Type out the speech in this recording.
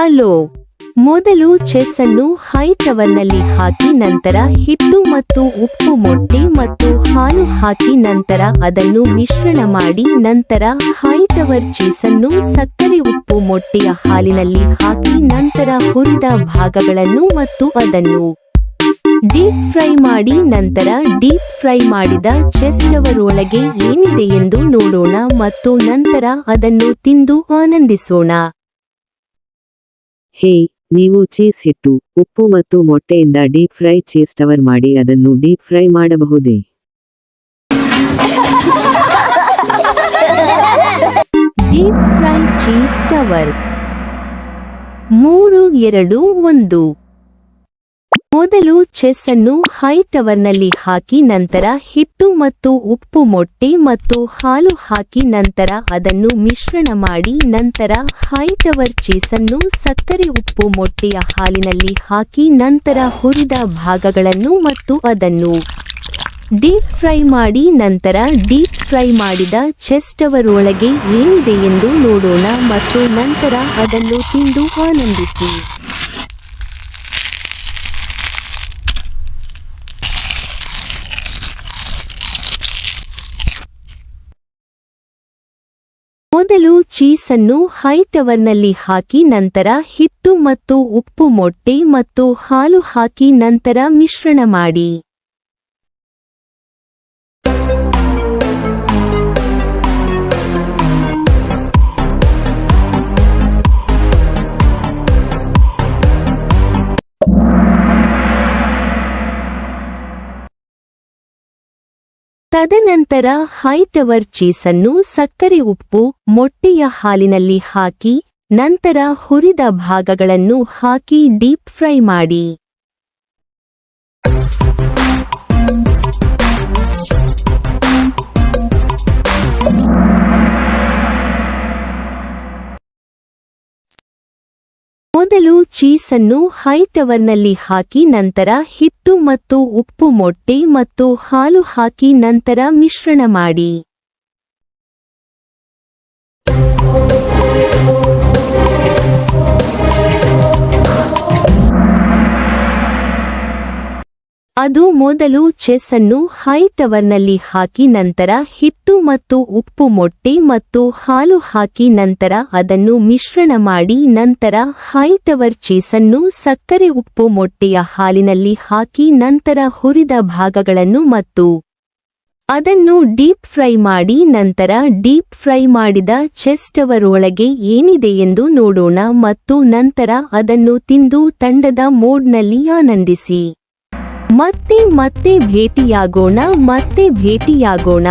Hello. ಮೊದಲು chess ಅನ್ನು high ಟವರ್ನಲ್ಲಿ ಹಾಕಿ ನಂತರ ಹಿಟ್ಟು ಮತ್ತು ಉಪ್ಪು ಮೊಟ್ಟೆ ಮತ್ತು ಹಾಲು ಹಾಕಿ ನಂತರ ಅದನ್ನು ಮಿಶ್ರಣ ಮಾಡಿ ನಂತರ ಹೈ ಟವರ್ ಚೀಸ್ ಅನ್ನು ಸಕ್ಕರೆ ಉಪ್ಪು ಮೊಟ್ಟೆಯ ಹಾಲಿನಲ್ಲಿ ಹಾಕಿ ನಂತರ ಹುರಿದ ಭಾಗಗಳನ್ನು ಮತ್ತು ಅದನ್ನು ಡೀಪ್ ಫ್ರೈ ಮಾಡಿ ನಂತರ ಡೀಪ್ ಫ್ರೈ ಮಾಡಿದ ಚೆಸ್ ಟವರ್ ಒಳಗೆ ಏನಿದೆ ಎಂದು ನೋಡೋಣ ಮತ್ತು ನಂತರ ಅದನ್ನು ತಿಂದು ಆನಂದಿಸೋಣ. ಹೇ, ನೀವು ಚೀಸ್ ಹಿಟ್ಟು, ಉಪ್ಪು ಮತ್ತು ಮೊಟ್ಟೆಯಿಂದ ಡೀಪ್ ಫ್ರೈ ಚೀಸ್ ಟವರ್ ಮಾಡಿ ಅದನ್ನು ಡೀಪ್ ಫ್ರೈ ಮಾಡಬಹುದೇ? ಡೀಪ್ ಫ್ರೈ ಚೀಸ್ ಟವರ್ ಮೂರು, ಎರಡು, ಒಂದು. ಮೊದಲು ಚೆಸ್ ಅನ್ನು ಹೈ ಟವರ್ನಲ್ಲಿ ಹಾಕಿ ನಂತರ ಹಿಟ್ಟು ಮತ್ತು ಉಪ್ಪು ಮೊಟ್ಟೆ ಮತ್ತು ಹಾಲು ಹಾಕಿ ನಂತರ ಅದನ್ನು ಮಿಶ್ರಣ ಮಾಡಿ ನಂತರ ಹೈ ಟವರ್ ಚೀಸ್ ಅನ್ನು ಸಕ್ಕರೆ ಉಪ್ಪು ಮೊಟ್ಟೆಯ ಹಾಲಿನಲ್ಲಿ ಹಾಕಿ ನಂತರ ಹುರಿದ ಭಾಗಗಳನ್ನು ಮತ್ತು ಅದನ್ನು ಡೀಪ್ ಫ್ರೈ ಮಾಡಿ ನಂತರ ಡೀಪ್ ಫ್ರೈ ಮಾಡಿದ ಚೆಸ್ ಟವರ್ ಒಳಗೆ ಏನಿದೆ ಎಂದು ನೋಡೋಣ ಮತ್ತು ನಂತರ ಅದನ್ನು ತಿಂದು ಆನಂದಿಸಿ. ಮೊದಲು ಚೀಸ್ ಅನ್ನು ಹೈ ಟವರ್ನಲ್ಲಿ ಹಾಕಿ ನಂತರ ಹಿಟ್ಟು ಮತ್ತು ಉಪ್ಪು ಮೊಟ್ಟೆ ಮತ್ತು ಹಾಲು ಹಾಕಿ ನಂತರ ಮಿಶ್ರಣ ಮಾಡಿ. ತದನಂತರ ಹೈ ಟವರ್ ಚೀಸ್ ಅನ್ನು ಸಕ್ಕರೆ ಉಪ್ಪು, ಮೊಟ್ಟೆಯ ಹಾಲಿನಲ್ಲಿ ಹಾಕಿ, ನಂತರ ಹುರಿದ ಭಾಗಗಳನ್ನು ಹಾಕಿ ಡೀಪ್ ಫ್ರೈ ಮಾಡಿ. ಮೊದಲು ಚೀಸ್ ಅನ್ನು ಹೈ ಟವರ್ನಲ್ಲಿ ಹಾಕಿ ನಂತರ ಹಿಟ್ಟು ಮತ್ತು ಉಪ್ಪು ಮೊಟ್ಟೆ ಮತ್ತು ಹಾಲು ಹಾಕಿ ನಂತರ ಮಿಶ್ರಣ ಮಾಡಿ. ಅದು ಮೊದಲು ಚೆಸ್ ಅನ್ನು ಹೈ ಟವರ್ನಲ್ಲಿ ಹಾಕಿ ನಂತರ ಹಿಟ್ಟು ಮತ್ತು ಉಪ್ಪು ಮೊಟ್ಟೆ ಮತ್ತು ಹಾಲು ಹಾಕಿ ನಂತರ ಅದನ್ನು ಮಿಶ್ರಣ ಮಾಡಿ ನಂತರ ಹೈ ಟವರ್ ಚೀಸ್ ಅನ್ನು ಸಕ್ಕರೆ ಉಪ್ಪು ಮೊಟ್ಟೆಯ ಹಾಲಿನಲ್ಲಿ ಹಾಕಿ ನಂತರ ಹುರಿದ ಭಾಗಗಳನ್ನು ಮತ್ತು ಅದನ್ನು ಡೀಪ್ ಫ್ರೈ ಮಾಡಿ ನಂತರ ಡೀಪ್ ಫ್ರೈ ಮಾಡಿದ ಚೆಸ್ ಟವರ್ ಒಳಗೆ ಏನಿದೆ ಎಂದು ನೋಡೋಣ ಮತ್ತು ನಂತರ ಅದನ್ನು ತಿಂದು ತಂಡದ ಮೋಡ್ನಲ್ಲಿ ಆನಂದಿಸಿ. ಮತ್ತೆ ಮತ್ತೆ ಭೇಟಿಯಾಗೋಣ ಮತ್ತೆ ಭೇಟಿಯಾಗೋಣ.